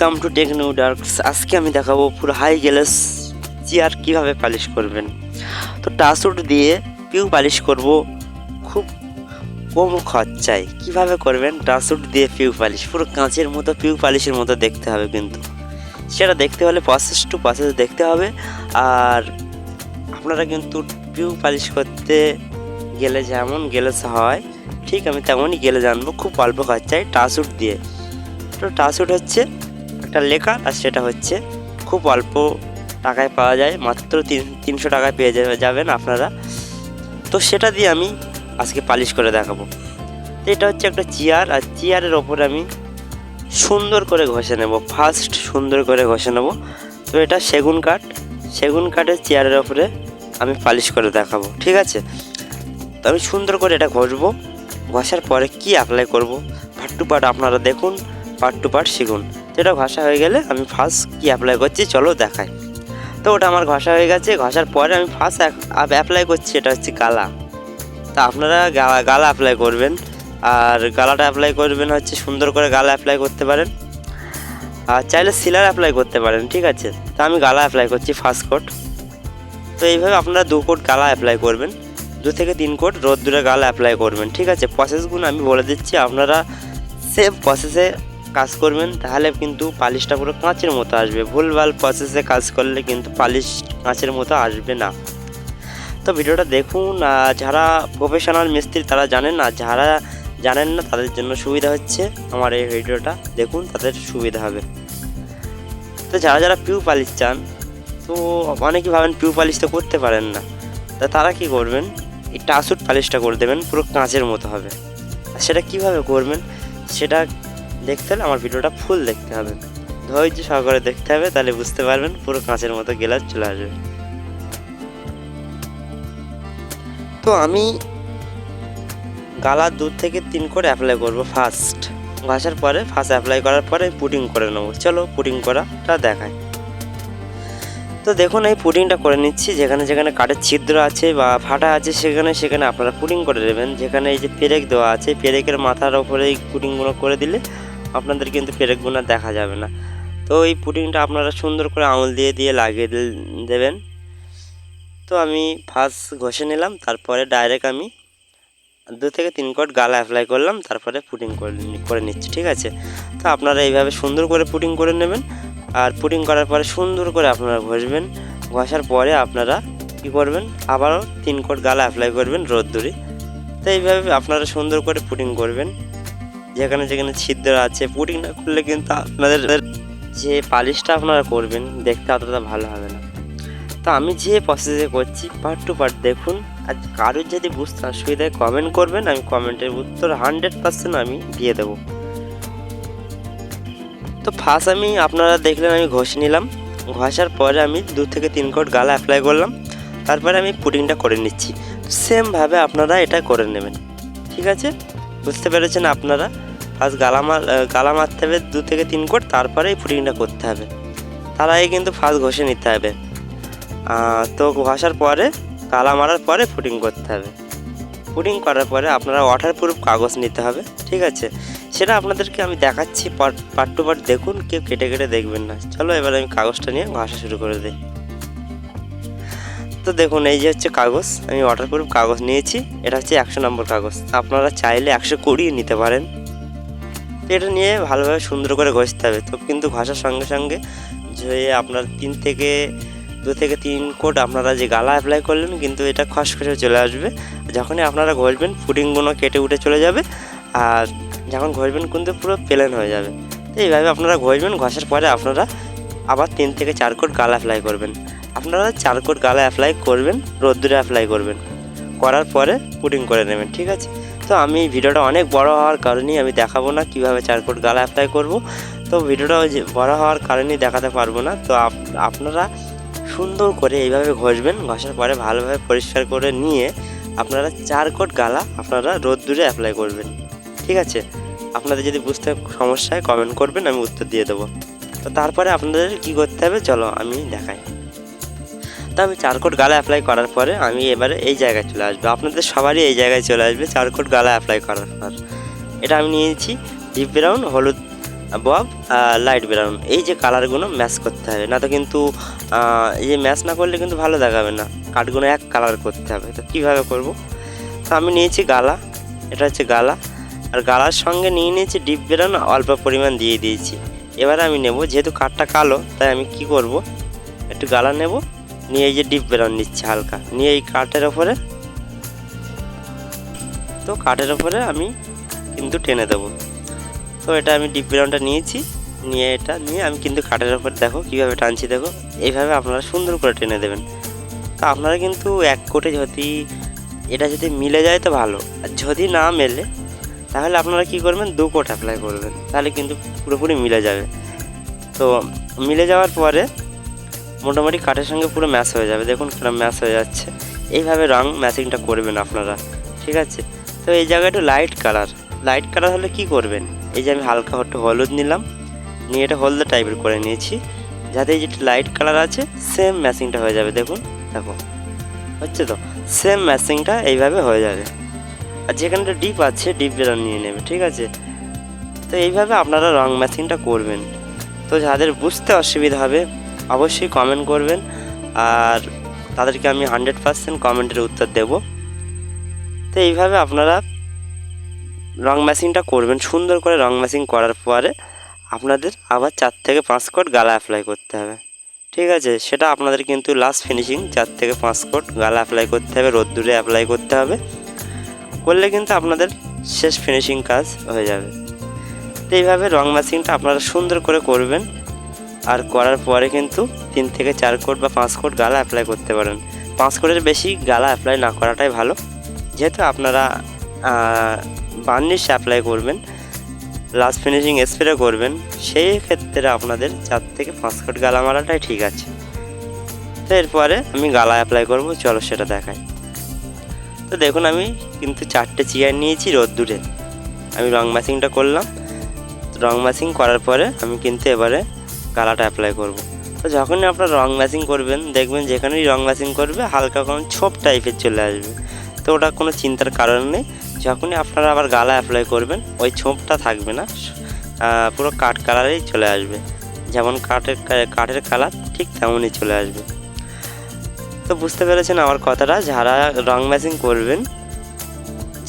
Welcome to techno ডার্কস আজকে আমি দেখাবো পুরো হাই গেলেস চেয়ার কীভাবে পালিশ করবেন। তো টাসুট দিয়ে পিউ পালিশ করব, খুব কম খরচায়। কীভাবে করবেন? টাসুট দিয়ে পিউ পালিশ। পুরো কাঁচের মতো পিউ পালিশের মতো দেখতে হবে কিন্তু। সেটা দেখতে হলে প্রসেস টু প্রসেস দেখতে হবে। আর আপনারা কিন্তু পিউ পালিশ করতে গেলে যেমন গেলেস হয়, ঠিক আমি তেমনই গেলে জানব, খুব অল্প খরচায় টাসুট দিয়ে। তো টাসুট হচ্ছে একটা লেখা, আর সেটা হচ্ছে, খুব অল্প টাকায় পাওয়া যায়, মাত্র তিন, তিনশো টাকায় পেয়ে যাবে- যাবেন আপনারা। তো সেটা দিয়ে আমি আজকে পালিশ করে দেখাবো। তো এটা হচ্ছে একটা চেয়ার, আর চেয়ারের ওপরে আমি সুন্দর করে ঘষে নেব ফার্স্ট সুন্দর করে ঘষে নেব। তো এটা সেগুন কাঠ, সেগুন কাঠের চেয়ারের ওপরে আমি পালিশ করে দেখাবো, ঠিক আছে? তো আমি সুন্দর করে এটা ঘষবো, ঘষার পরে কি অ্যাপ্লাই করব পার্ট টু পার্ট আপনারা দেখুন পার্ট টু পার্ট শিখুন। এটা ঘষা হয়ে গেলে আমি ফার্স্ট কি অ্যাপ্লাই করছি চলো দেখাই। তো ওটা আমার ঘষা হয়ে গেছে ঘষার পরে আমি ফার্স্ট অ্যাপ্লাই করছি, এটা হচ্ছে গালা। তা আপনারা গালা গালা অ্যাপ্লাই করবেন। আর গালাটা অ্যাপ্লাই করবেন হচ্ছে সুন্দর করে গালা অ্যাপ্লাই করতে পারেন। আর চাইলে সিলার অ্যাপ্লাই করতে পারেন, ঠিক আছে? তা আমি গালা অ্যাপ্লাই করছি ফার্স্ট কোট তো এইভাবে আপনারা দু কোট গালা অ্যাপ্লাই করবেন। দু থেকে তিন কোট রোদ্দুরে গালা অ্যাপ্লাই করবেন, ঠিক আছে? প্রসেসগুলো আমি বলে দিচ্ছি, আপনারা সেম প্রসেসে কাজ করবেন, তাহলে কিন্তু পালিশটা পুরো কাঁচের মতো আসবে। ভুলভাল প্রসেসে কাজ করলে কিন্তু পালিশ কাঁচের মতো আসবে না। তো ভিডিওটা দেখুন যারা প্রফেশনাল মিস্ত্রি তারা জানেন না, যারা জানেন না তাদের জন্য সুবিধা হচ্ছে আমার এই ভিডিওটা। দেখুন, তাদের সুবিধা হবে। তো যারা যারা পিউ পালিশ চান, তো অনেকেই ভাবেন পিউ পালিশ তো করতে পারেন না। তা তারা কি করবেন? এই টাসুট পালিশটা করে দেবেন, পুরো কাঁচের মতো হবে। সেটা কীভাবে করবেন? সেটা দেখতে হলে আমার ভিডিওটা ফুল দেখতে হবে। ধৈর্য সহকারে দেখতে হবে, তাহলে বুঝতে পারবেন পুরো কাঁচের মতো গেলাস চলে আসবে। তো আমি গালার দুধ থেকে তিন করে অ্যাপ্লাই করব ফার্স্ট ঘাসার পরে ফার্স্ট অ্যাপ্লাই করার পরে পুটিং করে নেব। চলো পুডিং করাটা দেখায় তো দেখুন, এই পুডিংটা করে নিচ্ছি। যেখানে যেখানে কাঠের ছিদ্র আছে বা ফাটা আছে সেখানে সেখানে আপনারা পুডিং করে নেবেন। যেখানে এই যে পেরেক দেওয়া আছে, পেরেকের মাথার ওপরে এই পুডিংগুলো করে দিলে আপনাদের কিন্তু পেরেকগুলো আর দেখা যাবে না। তো এই পুডিংটা আপনারা সুন্দর করে আঙুল দিয়ে দিয়ে লাগিয়ে দেবেন। তো আমি ফার্স্ট ঘষে নিলাম, তারপরে ডাইরেক্ট আমি দু থেকে তিন কোট গালা অ্যাপ্লাই করলাম, তারপরে পুটিং করে নিচ্ছি, ঠিক আছে? তো আপনারা এইভাবে সুন্দর করে পুটিং করে নেবেন। আর পুটিং করার পরে সুন্দর করে আপনারা ঘষবেন। ঘষার পরে আপনারা কী করবেন? আবারও তিন কোট গালা অ্যাপ্লাই করবেন রোদ্দুরি। তো এইভাবে আপনারা সুন্দর করে পুটিং করবেন। যেখানে যেখানে ছিদ্র আছে পুডিং না করলে কিন্তু আপনাদের যে পালিশটা আপনারা করবেন দেখতে অতটা ভালো হবে না। তো আমি যে প্রসেসে করছি পার্ট টু পার্ট দেখুন। আর কারোর যদি বুঝতে অসুবিধায় কমেন্ট করবেন, আমি কমেন্টের উত্তর হান্ড্রেড পার্সেন্ট আমি দিয়ে দেবো। তো ফার্স্ট আমি আপনারা দেখলেন আমি ঘষে নিলাম। ঘষার পরে আমি দু থেকে তিন কোট গালা অ্যাপ্লাই করলাম। তারপরে আমি পুডিংটা করে নিচ্ছি। সেমভাবে আপনারা এটা করে নেবেন। ঠিক আছে? বুঝতে পেরেছেন আপনারা? ফার্স্ট গালা মার গালা মারতে হবে দু থেকে তিন কোট তারপরে ফুটিংটা করতে হবে। তার আগে কিন্তু ফার্স্ট ঘষে নিতে হবে। তো ঘষার পরে, গালা মারার পরে ফুটিং করতে হবে। ফুটিং করার পরে আপনারা ওয়াটার প্রুফ কাগজ নিতে হবে, ঠিক আছে? সেটা আপনাদেরকে আমি দেখাচ্ছি পার্ট টু পার্ট দেখুন, কেউ কেটে কেটে দেখবেন না। চলো এবার আমি কাগজটা নিয়ে ঘষা শুরু করে দিই। তো দেখুন, এই যে হচ্ছে কাগজ, আমি ওয়াটারপ্রুফ কাগজ নিয়েছি, এটা হচ্ছে একশো নম্বর কাগজ। আপনারা চাইলে একশো কুড়িয়ে নিতে পারেন। এটা নিয়ে ভালোভাবে সুন্দর করে ঘষতে হবে। তো কিন্তু ঘষার সঙ্গে সঙ্গে যে আপনার তিন থেকে, দু থেকে তিন কোট আপনারা যে গালা অ্যাপ্লাই করলেন কিন্তু এটা খসখসে চলে আসবে। যখনই আপনারা ঘষবেন ফুডিংগুলো কেটে উঠে চলে যাবে আর যখন ঘষবেন কিন্তু পুরো প্লেন হয়ে যাবে। তো এইভাবে আপনারা ঘষবেন, ঘষার পরে আপনারা আবার তিন থেকে চার কোট গালা অ্যাপ্লাই করবেন। আপনারা চার কোট গালা অ্যাপ্লাই করবেন, রোদ্দুরে অ্যাপ্লাই করবেন। করার পরে পুডিং করে নেবেন, ঠিক আছে? তো আমি ভিডিওটা অনেক বড় হওয়ার কারণেই আমি দেখাবো না কীভাবে চার কোট গালা অ্যাপ্লাই করব। তো ভিডিওটা বড় হওয়ার কারণেই দেখাতে পারব না। তো আপ- আপনারা সুন্দর করে এইভাবে ঘষবেন, ঘষার পরে ভালোভাবে পরিষ্কার করে নিয়ে আপনারা চার কোট গালা আপনারা রোদ্দুরে অ্যাপ্লাই করবেন। ঠিক আছে? আপনাদের যদি বুঝতে সমস্যা হয় কমেন্ট করবেন, আমি উত্তর দিয়ে দেবো। তো তারপরে আপনাদের কি করতে হবে? চলো আমি দেখাই। তো আমি চার কোট গালা অ্যাপ্লাই করার পরে আমি এবারে এই জায়গায় চলে আসব। আপনাদের সবারই এই জায়গায় চলে আসবে চার কোট গালা অ্যাপ্লাই করার পর। এটা আমি নিয়েছি ডিপ ব্রাউন হলুদ বব লাইট ব্রাউন এই যে কালারগুলো ম্যাচ করতে হবে, না তো কিন্তু এই যে ম্যাচ না করলে কিন্তু ভালো দেখাবে না। কাঠগুলো এক কালার করতে হবে। তো কীভাবে করব? তো আমি নিয়েছি গালা, এটা হচ্ছে গালা। আর গালার সঙ্গে নিয়ে নিয়েছি ডিপ ব্রাউন অল্প পরিমাণ দিয়ে দিয়েছি। এবারে আমি নেব, যেহেতু কাঠটা কালো, তাই আমি কি করব? একটু গালা নেব। নিয়ে এই যে ডিপ ব্রাউন নিচ্ছে হালকা, নিয়ে এই কাঠের ওপরে, তো কাঠের ওপরে আমি কিন্তু টেনে দেবো। তো এটা আমি ডিপ ব্রাউনটা নিয়েছি, নিয়ে এটা নিয়ে আমি কিন্তু কাঠের ওপর দেখো কীভাবে টানছি দেখো, এইভাবে আপনারা সুন্দর করে টেনে দেবেন। তো আপনারা কিন্তু এক কোটে যদি এটা যদি মিলে যায় তো ভালো, আর যদি না মেলে, তাহলে আপনারা কি করবেন, দু কোট অ্যাপ্লাই করবেন, তাহলে কিন্তু পুরোপুরি মিলে যাবে। তো মিলে যাওয়ার পরে মোটামুটি কাঠের সঙ্গে পুরো ম্যাচ হয়ে যাবে। দেখুন পুরো ম্যাচ হয়ে যাচ্ছে। এইভাবে রং ম্যাচিংটা করবেন আপনারা, ঠিক আছে? তো এই জায়গায় একটু লাইট কালার লাইট কালার হলে কি করবেন? এই যে আমি হালকা একটু হলুদ নিলাম। নিয়ে এটা হলদে টাইপের করে নিয়েছি। যাতে এই যে লাইট কালার আছে সেম ম্যাচিংটা হয়ে যাবে। দেখুন, দেখো। হচ্ছে তো? সেম ম্যাচিংটা এইভাবে হয়ে যাবে। আর যেখানটা ডিপ আছে ডিপ বেরন নিয়ে নেবে, ঠিক আছে? তো এইভাবে আপনারা রং ম্যাচিংটা করবেন। তো যাদের বুঝতে অসুবিধা হবে অবশ্যই কমেন্ট করবেন আর তাদেরকে আমি হান্ড্রেড পার্সেন্ট কমেন্টের উত্তর দেব। তো এইভাবে আপনারা রং ম্যাচিংটা করবেন, সুন্দর করে রং ম্যাচিং করার পরে আপনাদের আবার চার থেকে পাঁচ কোট গালা অ্যাপ্লাই করতে হবে। ঠিক আছে? সেটা আপনাদের কিন্তু লাস্ট ফিনিশিং চার থেকে পাঁচ কোট গালা অ্যাপ্লাই করতে হবে, রোদ্দুরে অ্যাপ্লাই করতে হবে। করলে কিন্তু আপনাদের শেষ ফিনিশিং কাজ হয়ে যাবে। তো এইভাবে রং ম্যাচিংটা আপনারা সুন্দর করে করবেন। আর করার পরে কিন্তু তিন থেকে চার কোট বা পাঁচ কোট গালা অ্যাপ্লাই করতে পারেন। পাঁচ কোটের বেশি গালা অ্যাপ্লাই না করাটাই ভালো। যেহেতু আপনারা বার্নিশ অ্যাপ্লাই করবেন লাস্ট ফিনিশিং স্প্রে করবেন, সেই ক্ষেত্রে আপনাদের চার থেকে পাঁচ কোট গালা মারাটাই ঠিক আছে। তো এরপরে আমি গালা অ্যাপ্লাই করব, চলো সেটা দেখাই। তো দেখুন আমি কিন্তু চারটে চেয়ার নিয়েছি রোদ্দুরে। আমি রং ম্যাচিংটা করলাম। রং ম্যাচিং করার পরে আমি কিন্তু এবারে কালারটা অ্যাপ্লাই করব। তো যখনই আপনার রং ম্যাচিং করবেন, দেখবেন যেখানেই রং ম্যাচিং করবে, হালকা কোনো ছোপ টাইপের চলে আসবে। তো ওটা কোনো চিন্তার কারণ নেই। যখনই আপনারা আবার গালা অ্যাপ্লাই করবেন, ওই ছোপটা থাকবে না। পুরো কাঠ কালারেই চলে আসবে। যেমন কাঠের কাঠের কালার, ঠিক তেমনই চলে আসবে। তো বুঝতে পেরেছেন আমার কথাটা? যারা রং ম্যাচিং করবেন,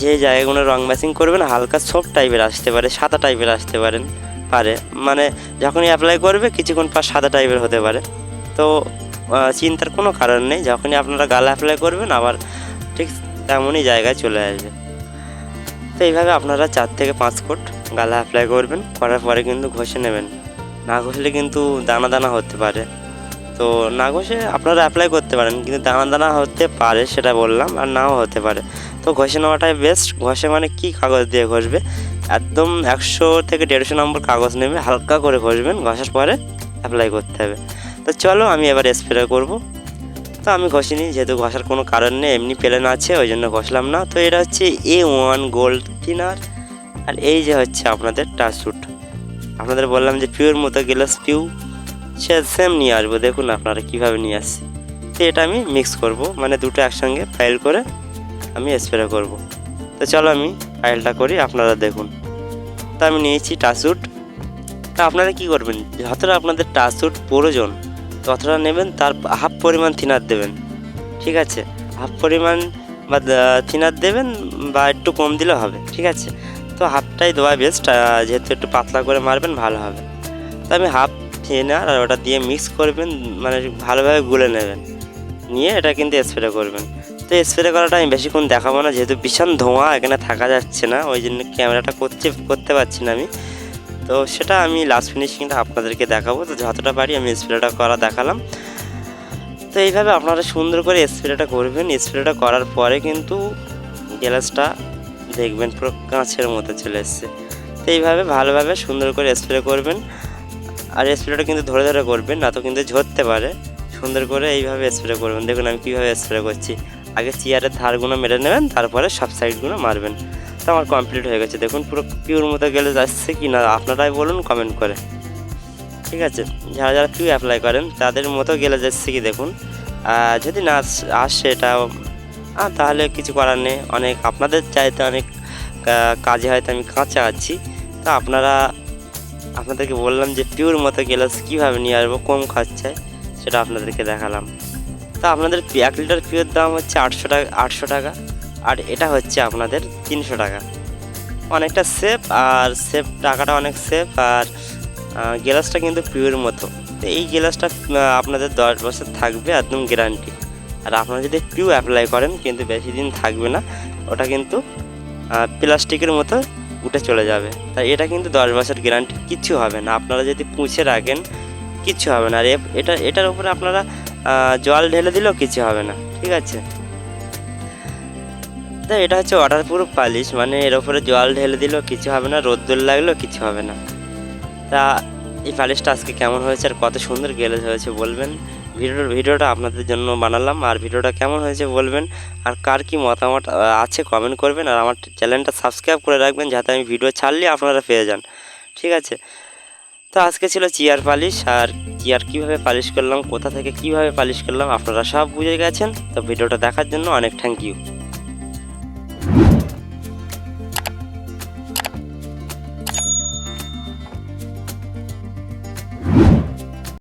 যে জায়গাগুলো রং ম্যাচিং করবেন, হালকা ছোপ টাইপের আসতে পারে, সাদা টাইপের আসতে পারেন। পারে। মানে যখনই অ্যাপ্লাই করবে, কিছুক্ষণ পর সাদা টাইপের হতে পারে। তো চিন্তার কোনো কারণ নেই। যখনই আপনারা গালা অ্যাপ্লাই করবেন, আবার ঠিক তেমনই জায়গায় চলে আসবে। তো এইভাবে আপনারা চার থেকে পাঁচ ফুট গালা অ্যাপ্লাই করবেন, করার পরে কিন্তু ঘষে নেবেন। না ঘষলে কিন্তু দানা দানা হতে পারে। তো না ঘষে আপনারা অ্যাপ্লাই করতে পারেন, কিন্তু দানা দানা হতে পারে সেটা বললাম, আর নাও হতে পারে। তো ঘষে নেওয়াটাই বেস্ট ঘষে মানে কি কাগজ দিয়ে ঘষবে? একদম একশো থেকে দেড়শো নম্বর কাগজ নেবে, হালকা করে ঘষবেন ঘষার পরে অ্যাপ্লাই করতে হবে। তো চলো আমি এবার স্প্রে করব। তো আমি ঘষিনি, যেহেতু ঘষার কোনো কারণ নেই, এমনি প্লেন আছে, ওই জন্য ঘষলাম না। তো এটা হচ্ছে এ ওয়ান গোল্ড থিনার আর এই যে হচ্ছে আপনাদের টাচুট আপনাদের বললাম যে পিওর মতো গ্লাস পিউ সে সেম নিয়ে আসব, দেখুন আপনারা কীভাবে নিয়ে আসছি। তো এটা আমি মিক্স করব মানে দুটো একসঙ্গে ফাইল করে আমি স্প্রে করব। তো চলো আমি ফাইলটা করি, আপনারা দেখুন। তো আমি নিয়েছি টাচুট তা আপনারা কি করবেন? যতটা আপনাদের টাচুট প্রয়োজন, ততটা নেবেন, তার হাফ পরিমাণ থিনার দেবেন। ঠিক আছে? হাফ পরিমাণ বা থিনার দেবেন বা একটু কম দিলে হবে, ঠিক আছে? তো হাফটাই দেওয়া বেস্ট যেহেতু একটু পাতলা করে মারবেন, ভালো হবে। তো আমি হাফ থিনার আর ওটা দিয়ে মিক্স করবেন মানে ভালোভাবে গুলে নেবেন। নিয়ে এটা কিন্তু স্প্রে করবেন। তো স্প্রে করাটা আমি বেশিক্ষণ দেখাবো না, যেহেতু ভীষণ ধোঁয়া এখানে থাকা যাচ্ছে না, ওই জন্য ক্যামেরাটা করতে করতে পারছি না আমি। তো সেটা আমি লাস্ট ফিনিশিংটা আপনাদেরকে দেখাবো, তো যতটা পারি আমি স্প্রেটা করা দেখালাম। তো এইভাবে আপনারা সুন্দর করে স্প্রেটা করবেন স্প্রেটা করার পরে কিন্তু গ্যালাসটা দেখবেন পুরো কাঁচের মতো চলে এসছে। তো এইভাবে ভালোভাবে সুন্দর করে স্প্রে করবেন, আর স্প্রেটা কিন্তু ধরে ধরে করবেন, না তো কিন্তু ঝরতে পারে। সুন্দর করে এইভাবে স্প্রে করবেন, দেখুন আমি কীভাবে স্প্রে করছি। আগে চেয়ারের ধারগুলো মেরে নেবেন, তারপরে সব সাইডগুলো মারবেন। তো আমার কমপ্লিট হয়ে গেছে। দেখুন, পুরো পিওর মতো গেলে যাচ্ছে কি না, আপনারাই বলুন কমেন্ট করে। ঠিক আছে? যারা যারা পিউ অ্যাপ্লাই করেন, তাদের মতো গেলে যাচ্ছে কি দেখুন যদি না আস- এটা তাহলে কিছু করার নেই। অনেক আপনাদের চাইতে অনেক কাজে হয়তো আমি কাঁচা আছি। তো আপনারা, আপনাদেরকে বললাম যে পিওর মতো গ্লাস কীভাবে নিয়ে আসব, কম খরচায়, সেটা আপনাদেরকে দেখালাম। তো আপনাদের এক লিটার পিওর দাম হচ্ছে আটশো টাকা আটশো টাকা। আর এটা হচ্ছে আপনাদের তিনশো টাকা। অনেকটা সেফ আর সেফ টাকাটা অনেক সেফ আর গ্লাসটা কিন্তু পিওর মতো। তো এই গ্লাসটা আপনাদের দশ বছর থাকবে একদম গ্যারান্টি আর আপনারা যদি পিউ অ্যাপ্লাই করেন, কিন্তু বেশি দিন থাকবে না, ওটা কিন্তু প্লাস্টিকের মতো উঠে চলে যাবে। তাই এটা কিন্তু দশ বছর গ্যারান্টি কিচ্ছু হবে না। আপনারা যদি পুঁছে রাখেন, কিচ্ছু হবে না। আর এটা, এটার উপরে আপনারা জল ঢেলে দিলেও কিছু হবে না, ঠিক আছে? তা এটা হচ্ছে ওয়াটার প্রুফ পালিশ মানে এর উপরে জল ঢেলে দিলেও কিছু হবে না, রোদ্দুর লাগলেও কিছু হবে না। তা এই পালিশটা আজকে কেমন হয়েছে আর কত সুন্দর গ্লেজ হয়েছে বলবেন? ভিডিও ভিডিওটা আপনাদের জন্য বানালাম, আর ভিডিওটা কেমন হয়েছে বলবেন? আর কার কি মতামত আছে কমেন্ট করবেন, আর আমার চ্যানেলটা সাবস্ক্রাইব করে রাখবেন, যাতে আমি ভিডিও ছাড়লে আপনারা পেয়ে যান, ঠিক আছে? তো আজকে ছিল চেয়ার পালিশ, আর চেয়ার কীভাবে পালিশ করলাম, কোথা থেকে কীভাবে পালিশ করলাম, আপনারা সব বুঝে গেছেন। তো ভিডিওটা দেখার জন্য অনেক থ্যাংক ইউ